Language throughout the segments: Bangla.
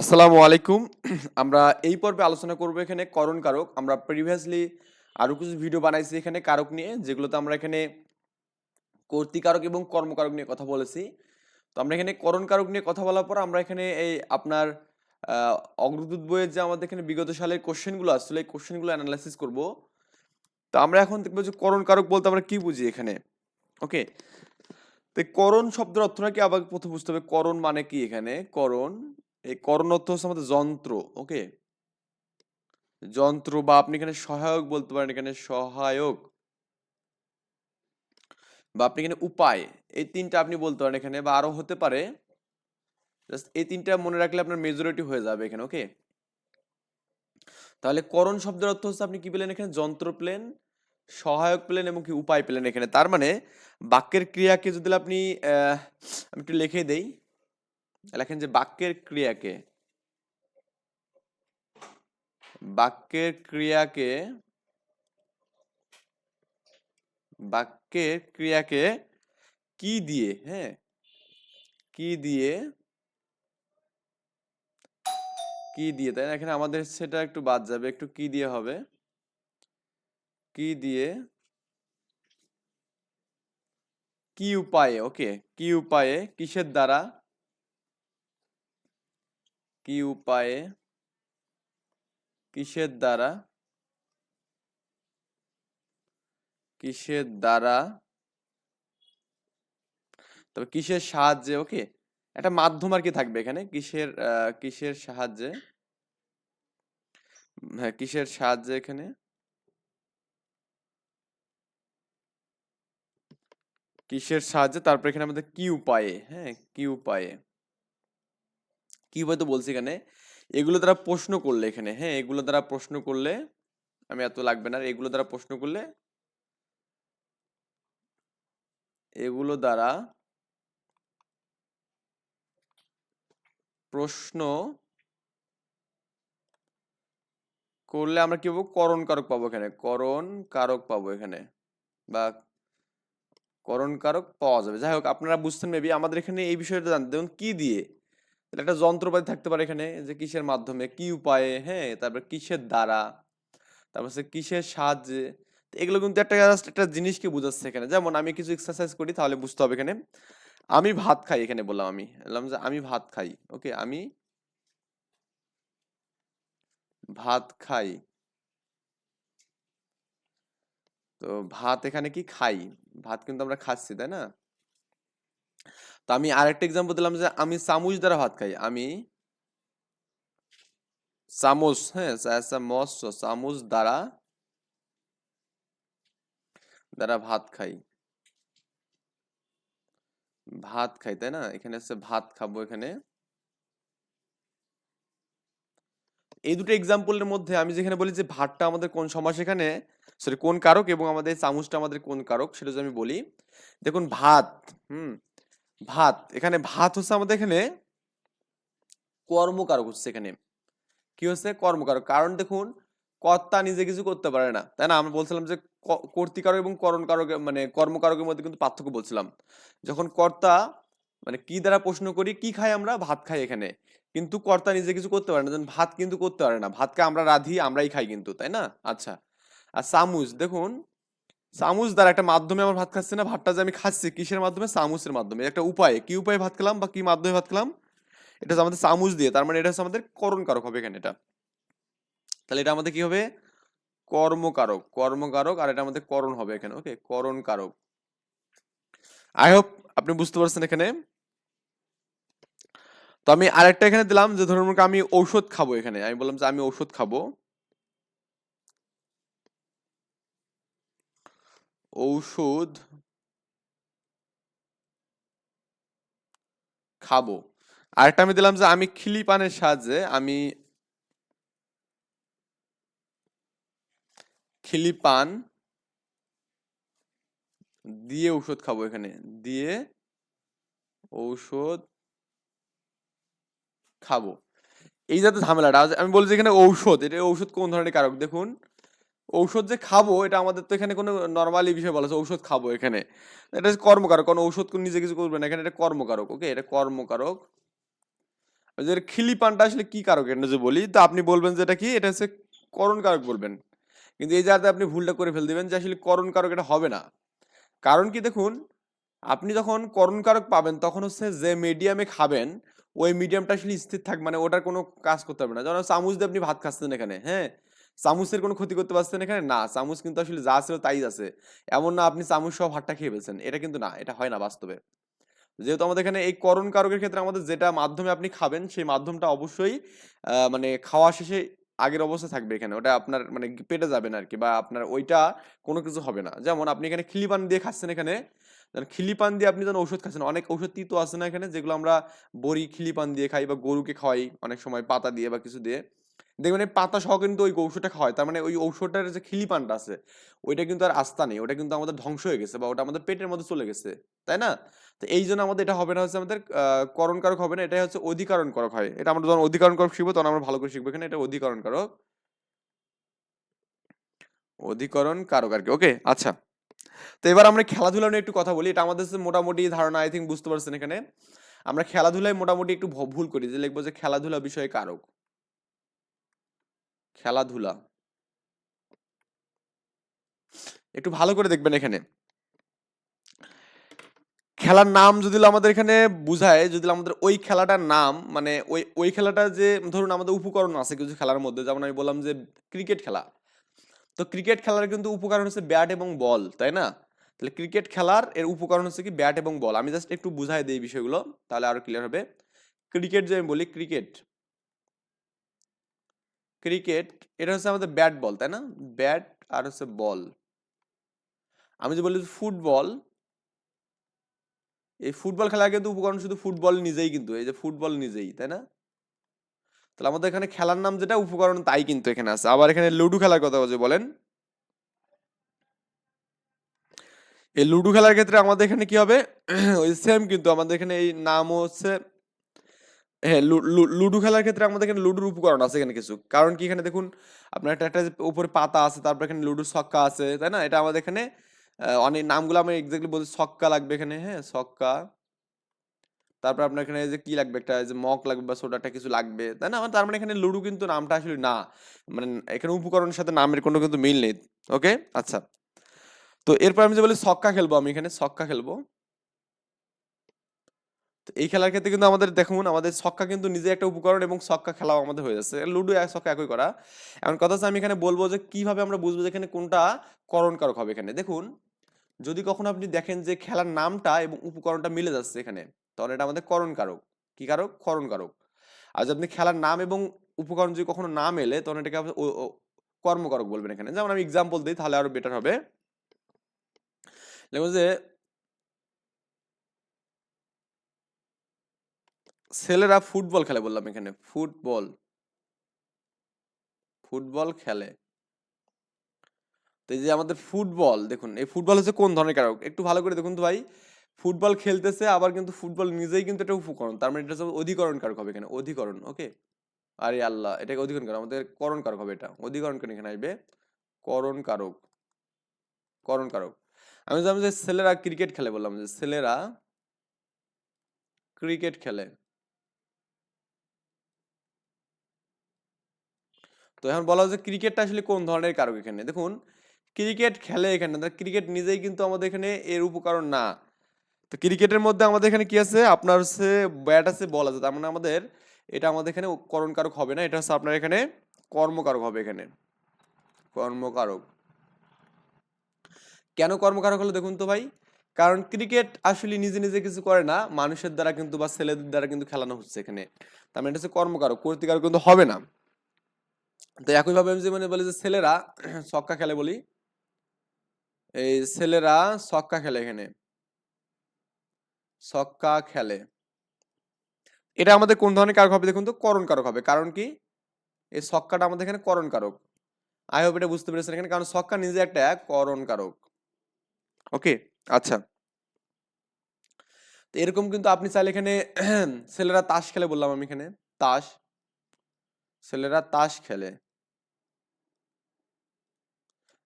আসসালামু আলাইকুম। আমরা এই পর্বে আলোচনা করব এখানে করণ কারক। আমরা প্রিভিয়াসলি আরও কিছু ভিডিও বানাইছি এখানে কারক নিয়ে, যেগুলোতে আমরা এখানে কর্তৃকারক এবং কর্মকারক নিয়ে কথা বলেছি। তো আমরা এখানে করণ কারক নিয়ে কথা বলার পর আমরা এখানে এই আপনার অগ্রদূত বইয়ের যে আমাদের এখানে বিগত সালের কোশ্চেনগুলো আসলে এই কোশ্চেনগুলো অ্যানালাইসিস করব। তো আমরা এখন দেখব যে করণ কারক বলতে আমরা কি বুঝি এখানে? ওকে তো করণ শব্দের অর্থটা কি? আবার প্রথম বুঝতে হবে, করণ মানে কি এখানে? করণ এই করণ অর্থ হচ্ছে আমাদের যন্ত্র, ওকে? যন্ত্র বা আপনি এখানে সহায়ক বলতে পারেন, এখানে সহায়ক বা আপনি এখানে উপায়, এই তিনটা আপনি বলতে পারেন এখানে বা আরও হতে পারে। জাস্ট এই তিনটা মনে রাখলে আপনার মেজরিটি হয়ে যাবে এখানে, ওকে? তাহলে করণ শব্দের অর্থ হচ্ছে আপনি কি পেলেন এখানে? যন্ত্র পেলেন, সহায়ক পেলেন এবং কি উপায় পেলেন এখানে। তার মানে বাক্যের ক্রিয়াকে যদি আপনি আমি একটু লিখে দেই। লেখেন যে, বাক্যের ক্রিয়াকে বাক্যের ক্রিয়াকে বাক্যের ক্রিয়াকে কি দিয়ে হ্যাঁ কি দিয়ে কি দিয়ে, তাই না? এখানে আমাদের সেটা একটু বাদ যাবে, একটু কি দিয়ে হবে? কি দিয়ে, কি উপায়ে, ওকে, কি উপায়ে, কিসের দ্বারা কি উপায়ে? কিসের দ্বারা? কিসের দ্বারা? তবে কিসের সাহায্যে? ওকে, একটা মাধ্যম আর কি থাকবে এখানে। কিসের কিসের সাহায্যে? হ্যাঁ কিসের সাহায্যে এখানে? কিসের সাহায্যে? তারপর এখানে আমাদের কি উপায়ে? হ্যাঁ কি উপায়ে? কি উপায় তো বলছি এখানে? এগুলো দ্বারা প্রশ্ন করলে এখানে হ্যাঁ এগুলো দ্বারা প্রশ্ন করলে, আমি এত লাগবে না এগুলো দ্বারা প্রশ্ন করলে এগুলো দ্বারা প্রশ্ন করলে আমরা কি পাবো? করণ কারক পাবো এখানে। করণ কারক পাবো এখানে। বা করণ কারক পাওয়া যাবে। যাই হোক, আপনারা বুঝতেন মেবি আমাদের এখানে এই বিষয়টা জানতে দেখুন, কি দিয়ে? একটা যন্ত্রপাতি থাকতে পারে এখানে যে কিসের মাধ্যমে? কি উপায়ে? হ্যাঁ তারপর কিসের দ্বারা? তারপর কিসের সাহায্যে? এগুলো কিন্তু একটা just একটা জিনিসকে বোঝাচ্ছে এখানে। যেমন আমি কিছু এক্সারসাইজ করি, তাহলে বুঝতে হবে এখানে। আমি ভাত খাই এখানে বললাম আমি। বললাম যে আমি ভাত খাই, ওকে? আমি ভাত খাই। তো ভাত এখানে কি খাই? ভাত কিন্তু আমরা খাচ্ছি, তাই না? তো আমি আরেকটা এক্সাম্পল দিলাম যে আমি চামচ দ্বারা ভাত খাই। আমি চামচ হ্যাঁ চামচ দ্বারা দ্বারা ভাত খাই। ভাত খাই, তাই না? এখানে হচ্ছে ভাত খাব এখানে। এই দুটো এক্সাম্পলের মধ্যে আমি যেখানে বলি যে ভাতটা আমাদের কোন সমাস এখানে সরি কোন কারক এবং আমাদের চামচটা আমাদের কোন কারক সেটা যদি আমি বলি, দেখুন ভাত, হুম ভাত। এখানে ভাত হচ্ছে আমাদের এখানে কর্মকারক হচ্ছে এখানে। কি হচ্ছে? কর্মকারক। কারণ দেখুন, কর্তা নিজে কিছু করতে পারে না। তাই না? আমরা বলছিলাম যে কর্তৃকারক এবং করণ কারক মানে কর্মকারকের মধ্যে কিন্তু পার্থক্য বলছিলাম। যখন কর্তা মানে কি দ্বারা প্রশ্ন করি, কি খাই আমরা? ভাত খাই এখানে। কিন্তু কর্তা নিজে কিছু করতে পারে না। ভাত কিন্তু করতে পারে না। ভাতকে আমরা রাঁধি, আমরাই খাই কিন্তু, তাই না? আচ্ছা। আর চামচ। দেখুন চামচ দ্বারা একটা মাধ্যমে আমার ভাত খাচ্ছে না, ভাতটা যে আমি খাচ্ছি, কিসের মাধ্যমে? চামচের মাধ্যমে। একটা উপায়। কি উপায়ে ভাত খেলাম বা কি মাধ্যমে ভাত খেলাম? এটা হচ্ছে আমাদের চামচ দিয়ে। তার মানে এটা হচ্ছে আমাদের করণকারক হবে এখানে এটা। তাহলে এটা আমাদের কি হবে? কর্মকারক। কর্মকারক আর এটা আমাদের করণ হবে এখানে। ওকে করণ কারক আই হোপ আপনি বুঝতে পারছেন এখানে। তো আমি আরেকটা এখানে দিলাম যে ধরুন আমি ঔষধ খাব এখানে। আমি বললাম যে আমি ঔষধ খাব। ঔষধ খাব। আরেকটা আমি দিলাম যে আমি খিলি পানের সাহায্যে আমি খিলি পান দিয়ে ঔষধ খাব এখানে। দিয়ে ঔষধ খাব। এই যাতে ঝামেলাটা, আমি বলছি এখানে ঔষধ, এটা ঔষধ কোন ধরনের কারক? দেখুন ঔষধ যে খাব, এটা আমাদের তো এখানে কোনো নর্মালি বিষয় বলা আছে ঔষধ খাব এখানে। এটা কর্মকারক, কারণ ঔষধ কোন নিজে কিছু করবে না, এখানে এটা কর্মকারক ওকে এটা কর্মকারক। যে খিলিপানটা আসলে কি কারক? এটা যে বলি, তো আপনি বলবেন যে এটা কি? এটা হচ্ছে করণ কারক বলবেন। কিন্তু এই জায়গাতে আপনি ভুলটা করে ফেল দিবেন যে আসলে করণ কারক এটা হবে না। কারণ কি দেখুন, আপনি যখন করণ কারক পাবেন, তখন হচ্ছে যে মিডিয়ামে খাবেন, ওই মিডিয়ামটা আসলে স্থির থাকবে মানে ওটার কোনো কাজ করতে হবে না। যেমন চামচ দিয়ে আপনি ভাত খাচ্ছেন এখানে হ্যাঁ? চামচের কোনো ক্ষতি করতে পারছেন এখানে? না চামচ কিন্তু আসলে যা ছিল তাই আছে। এমন না আপনি চামচ সহ ভাতটা খেয়ে ফেলছেন। এটা কিন্তু না, এটা হয় না বাস্তবে। যেহেতু আমাদের এখানে এই করণ কারকের ক্ষেত্রে আমাদের যেটা মাধ্যমে আপনি খাবেন, সেই মাধ্যমটা অবশ্যই মানে খাওয়া শেষে আগের অবস্থা থাকবে এখানে। ওটা আপনার মানে পেটে যাবে না আর কি বা আপনার ওইটা কোনো কিছু হবে না। যেমন আপনি এখানে খিলিপান দিয়ে খাচ্ছেন এখানে খিলিপান দিয়ে আপনি যেন ওষুধ খাচ্ছেন। অনেক ওষুধ তিতো আছে না এখানে, যেগুলো আমরা বড়ি খিলিপান দিয়ে খাই বা গরুকে খাওয়াই অনেক সময়, পাতা দিয়ে বা কিছু দিয়ে। দেখবেন পাতা সহ কিন্তু ওই ঔষধটা খাওয়ায় তার মানে ওই ঔষধটার যে খিলিপানটা আছে ওইটা কিন্তু আর আস্থা নেই। ওটা কিন্তু আমাদের ধ্বংস হয়ে গেছে বা ওটা আমাদের পেটের মধ্যে চলে গেছে তাই না? তো এই জন্য আমাদের এটা হবে না হচ্ছে আমাদের আহ, করণ কারক হবে না এটা হচ্ছে অধিকরণ কারক হয়। এটা আমরা যখন অধিকরণ কারক শিখব তখন আমরা ভালো করে শিখব এখানে এটা অধিকরণ কারক অধিকরণ কারক আর কি ওকে? আচ্ছা। তো এবার আমরা খেলাধুলা নিয়ে একটু কথা বলি। এটা আমাদের মোটামুটি ধারণা আই থিঙ্ক বুঝতে পারছেন এখানে। আমরা খেলাধুলায় মোটামুটি একটু ভুল করি যে লিখব যে খেলাধুলা বিষয়ে কারক। খেলাধুলা। একটু ভালো করে দেখবেন এখানে। খেলার নাম যদি আমাদের এখানে বুঝায়, যদি আমাদের ওই খেলাটার নাম মানে ওই ওই খেলাটা যে, ধরুন আমাদের উপকরণ আছে কিছু খেলার মধ্যে, যেমন আমি বললাম যে, ক্রিকেট খেলা। তো ক্রিকেট খেলার কিন্তু উপকরণ হচ্ছে ব্যাট এবং বল, তাই না? তাহলে ক্রিকেট খেলার, এর উপকরণ হচ্ছে কি ব্যাট এবং বল। আমি জাস্ট একটু বুঝাই দিই বিষয়গুলো, তাহলে আরও ক্লিয়ার হবে। ক্রিকেট যে আমি বলি, ক্রিকেট। ক্রিকেট এটা হচ্ছে আমাদের ব্যাট বল তাই না? ব্যাট আর হচ্ছে বল আমি যে বলি ফুটবল এই ফুটবল খেলার কিন্তু উপকরণ শুধু ফুটবল নিজেই কিন্তু, এই যে ফুটবল নিজেই, তাই না? তাহলে আমাদের এখানে খেলার নাম যেটা, উপকরণ তাই কিন্তু এখানে আছে। আবার এখানে লুডো খেলার কথা যে বলেন। এই লুডো খেলার ক্ষেত্রে আমাদের এখানে কি হবে? ওই সেম কিন্তু আমাদের এখানে এই নাম হচ্ছে হ্যাঁ লুডো খেলার ক্ষেত্রে আমাদের এখানে লুডুর উপকরণ আছে এখানে কিছু। কারণ কি এখানে দেখুন, আপনার একটা একটা উপরে পাতা আছে, তারপর এখানে লুডোর ছক্কা আছে, তাই না? এটা আমাদের এখানে অনেক নামগুলো আমি এক্স্যাক্টলি বলছি, ছক্কা লাগবে এখানে হ্যাঁ ছক্কা। তারপর আপনার এখানে যে কি লাগবে একটা যে মগ লাগবে বা সোডাটা কিছু লাগবে, তাই না? আমার তার মানে এখানে লুডো কিন্তু নামটা আসলে না। মানে এখানে উপকরণের সাথে নামের কোনো কিন্তু মিল নেই ওকে আচ্ছা। তো এরপর আমি যে বলি ছক্কা খেলব আমি এখানে, ছক্কা খেলব। তো এই খেলার ক্ষেত্রে কিন্তু আমাদের, দেখুন, আমাদের ছক্কা কিন্তু নিজে একটা উপকরণ এবং ছক্কা খেলাও আমাদের হয়ে যাচ্ছে। লুডো এক, ছক্কা একই করা। এখন কথা হচ্ছে আমি এখানে বলব যে কীভাবে আমরা বুঝব যে এখানে কোনটা করণ কারক হবে এখানে। দেখুন, যদি কখনো আপনি দেখেন যে খেলার নামটা এবং উপকরণটা মিলে যাচ্ছে এখানে, তাহলে এটা আমাদের করণ কারক কি কারক? করণ কারক আর যদি আপনি খেলার নাম এবং উপকরণ যদি কখনো না মেলে তখন এটাকে কর্মকারক বলবেন এখানে। যেমন আমি এক্সাম্পল দিই, তাহলে আরও বেটার হবে। দেখুন যে ছেলেরা ফুটবল খেলে বললাম এখানে। ফুটবল। ফুটবল খেলে। তো এই যে আমাদের ফুটবল, দেখুন, এই ফুটবল হচ্ছে কোন ধরনের কারক একটু ভালো করে দেখুন তো ভাই। ফুটবল খেলতেছে, আবার কিন্তু ফুটবল নিজেই কিন্তু এটা উপকরণ। তার মানে এটা হচ্ছে অধিকরণ কারক হবে এখানে। অধিকরণ, ওকে? আরে আল্লাহ, এটাকে অধিকরণ কারক আমাদের করণ কারক হবে এটা। অধিকরণ কারক এখানে আসবে করণ কারক করণ কারক আমি যে ছেলেরা ক্রিকেট খেলে বললাম যে, ছেলেরা ক্রিকেট খেলে। তো এখন বলা হচ্ছে ক্রিকেটটা আসলে কোন ধরনের কারক এখানে? দেখুন ক্রিকেট খেলে এখানে ক্রিকেট নিজেই কিন্তু আমাদের এখানে এর উপকরণ না। তো ক্রিকেটের মধ্যে আমাদের এখানে কি আছে? আপনার হচ্ছে ব্যাট আছে বল আছে, তার মানে আমাদের এটা আমাদের এখানে করণ কারক হবে না, এটা হচ্ছে আপনার এখানে কর্মকারক হবে এখানে। কর্মকারক কেন কর্মকারক হলো দেখুন তো ভাই? কারণ ক্রিকেট আসলে নিজে নিজে কিছু করে না, মানুষের দ্বারা কিন্তু বা ছেলেদের দ্বারা কিন্তু খেলানো হচ্ছে এখানে। তার মানে এটা হচ্ছে কর্মকারক কর্তিকারক কিন্তু হবে না। তো একইভাবে আমি যে মানে বলি যে ছেলেরা ছক্কা খেলে বলি। এই ছেলেরা ছক্কা খেলে এখানে। ছক্কা খেলে। এটা আমাদের কোন ধরনের কারক হবে দেখুন তো? করণ কারক হবে। কারণ কি? এই ছক্কাটা আমাদের এখানে করণ কারক। আই হোপ এটা বুঝতে পেরেছেন এখানে। কারণ ছক্কা নিজে একটা করণ কারক। ওকে? আচ্ছা। এরকম কিন্তু আপনি চাইলে এখানে ছেলেরা তাস খেলে বললাম আমি এখানে। তাস। ছেলেরা তাস খেলে।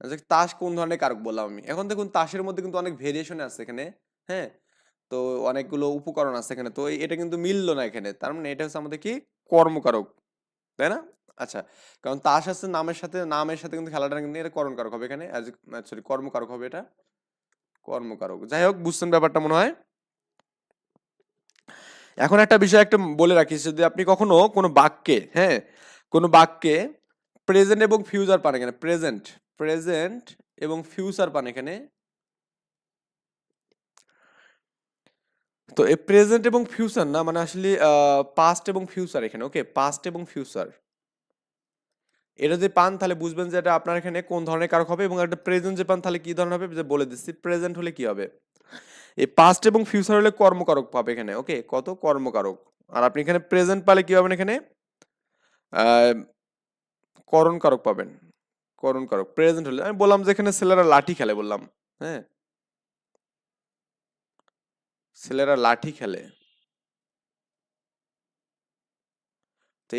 আচ্ছা তাস কোন ধরনের কারক বললাম আমি? এখন দেখুন, তাসের মধ্যে কিন্তু অনেক ভেরিয়েশন আছে এখানে হ্যাঁ? তো অনেকগুলো উপকরণ আছে এখানে। তো এটা কিন্তু মিললো না এখানে। তার মানে এটা হচ্ছে আমাদের কি? কর্মকারক, তাই না? আচ্ছা কারণ তাস আছে নামের সাথে নামের সাথে কিন্তু খেলাটা কিন্তু এটা করণকারক হবে এখানে। সরি কর্মকারক হবে এটা। কর্মকারক। যাই হোক, বুঝছেন ব্যাপারটা মনে হয়? এখন একটা বিষয় একটা বলে রাখি, যদি আপনি কখনো কোনো বাক্যে হ্যাঁ কোনো বাক্যে প্রেজেন্ট এবং ফিউচার পান এখানে প্রেজেন্ট প্রেজেন্ট এবং ফিউচার পান এখানে। তো এই প্রেজেন্ট এবং ফিউচার না মানে আসলে পাস্ট এবং ফিউচার এখানে ওকে পাস্ট এবং ফিউচার এটা যদি পান তাহলে বুঝবেন যে এটা আপনার এখানে কোন ধরনের কারক হবে এবং একটা প্রেজেন্ট যে পান তাহলে কি ধরনের হবে? যে বলে দিচ্ছি প্রেজেন্ট হলে কি হবে? এই পাস্ট এবং ফিউচার হলে কর্মকারক পাবে এখানে ওকে কত কর্মকারক? আর আপনি এখানে প্রেজেন্ট পালে কি পাবেন এখানে? করণকারক করণ কারক পাবেন। করণ কারক প্রেজেন্ট হলে, আমি বললাম যে এখানে ছেলেরা লাঠি খেলে বললাম হ্যাঁ? ছেলেরা লাঠি খেলে।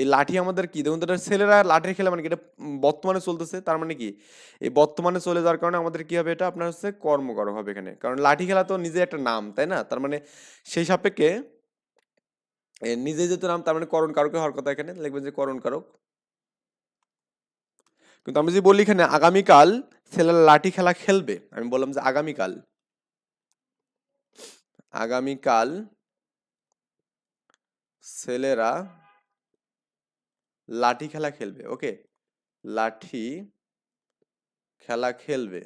এই লাঠি আমাদের কি? দেখুন তো ছেলেরা লাঠি খেলে মানে কি? এটা বর্তমানে চলতেছে, তার মানে কি? এই বর্তমানে চলে যাওয়ার কারণে আমাদের কি হবে এটা? আপনার হচ্ছে কর্মকারক হবে এখানে। কারণ লাঠি খেলা তো নিজে একটা নাম, তাই না? তার মানে সেই সাপেক্ষে নিজে যেহেতু নাম, তার মানে করণ কারকে হওয়ার কথা এখানে, লিখবেন যে করণ কারক। কিন্তু আমি যদি বলি এখানে আগামীকাল ছেলেরা লাঠি খেলা খেলবে, আমি বললাম যে আগামীকাল। আগামীকাল ছেলেরা লাঠি খেলা খেলবে ওকে লাঠি খেলা খেলবে।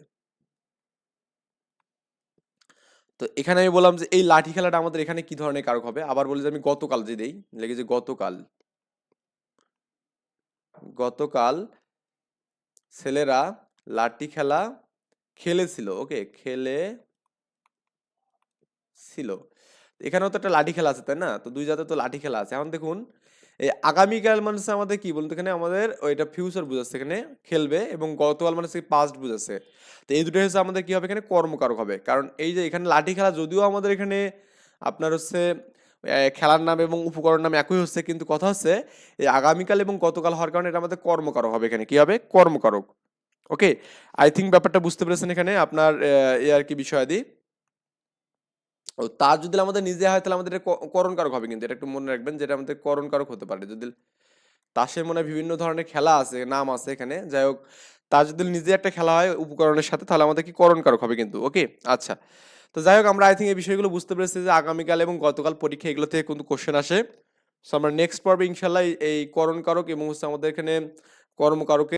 তো এখানে আমি বললাম যে, এই লাঠি খেলাটা আমাদের এখানে কি ধরনের কারক হবে? আবার বলি যে, আমি গতকাল যে দেই লেগে যে গতকাল। গতকাল ছেলেরা লাঠি খেলা খেলেছিল ওকে খেলে ছিল এখানেও তো একটা লাঠি খেলা আছে, তাই না? তো দুই জাতের তো লাঠি খেলা আছে। এখন দেখুন এই আগামীকাল মানে আমাদের কি বলতো? এখানে আমাদের ওইটা ফিউচার বুঝাচ্ছে, এখানে খেলবে এবং গতকাল মানে হচ্ছে পাস্ট বুঝাচ্ছে। তো এই দুটো হচ্ছে আমাদের কি হবে? এখানে কর্মকারক হবে। কারণ এই যে এখানে লাঠি খেলা যদিও আমাদের এখানে আপনার হচ্ছে খেলার নাম এবং উপকরণ নাম একই হচ্ছে, কিন্তু কথা হচ্ছে এই আগামীকাল এবং গতকাল হওয়ার কারণে এটা আমাদের কর্মকারক হবে এখানে। কি হবে? কর্মকারক। ওকে আই থিঙ্ক ব্যাপারটা বুঝতে পেরেছেন এখানে আপনার এ আর কি বিষয়াদি। তার যদি আমাদের নিজে হয়, তাহলে আমাদের করণকারক হবে কিন্তু। এটা একটু মনে রাখবেন যেটা আমাদের করণকারক হতে পারে। যদি তাসের মনে বিভিন্ন ধরনের খেলা আছে, নাম আছে এখানে, যাই হোক তার যদি নিজে একটা খেলা হয় উপকরণের সাথে, তাহলে আমাদের কি করণকারক হবে কিন্তু? ওকে আচ্ছা। তো যাই হোক, আমরা আই থিঙ্ক এই বিষয়গুলো বুঝতে পেরেছি যে আগামীকাল এবং গতকাল পরীক্ষা এগুলো থেকে কিন্তু কোশ্চেন আসে। সো আমরা নেক্সট পর্বে ইনশাল্লাহ এই- করণকারক এবং হচ্ছে আমাদের এখানে কর্মকারকের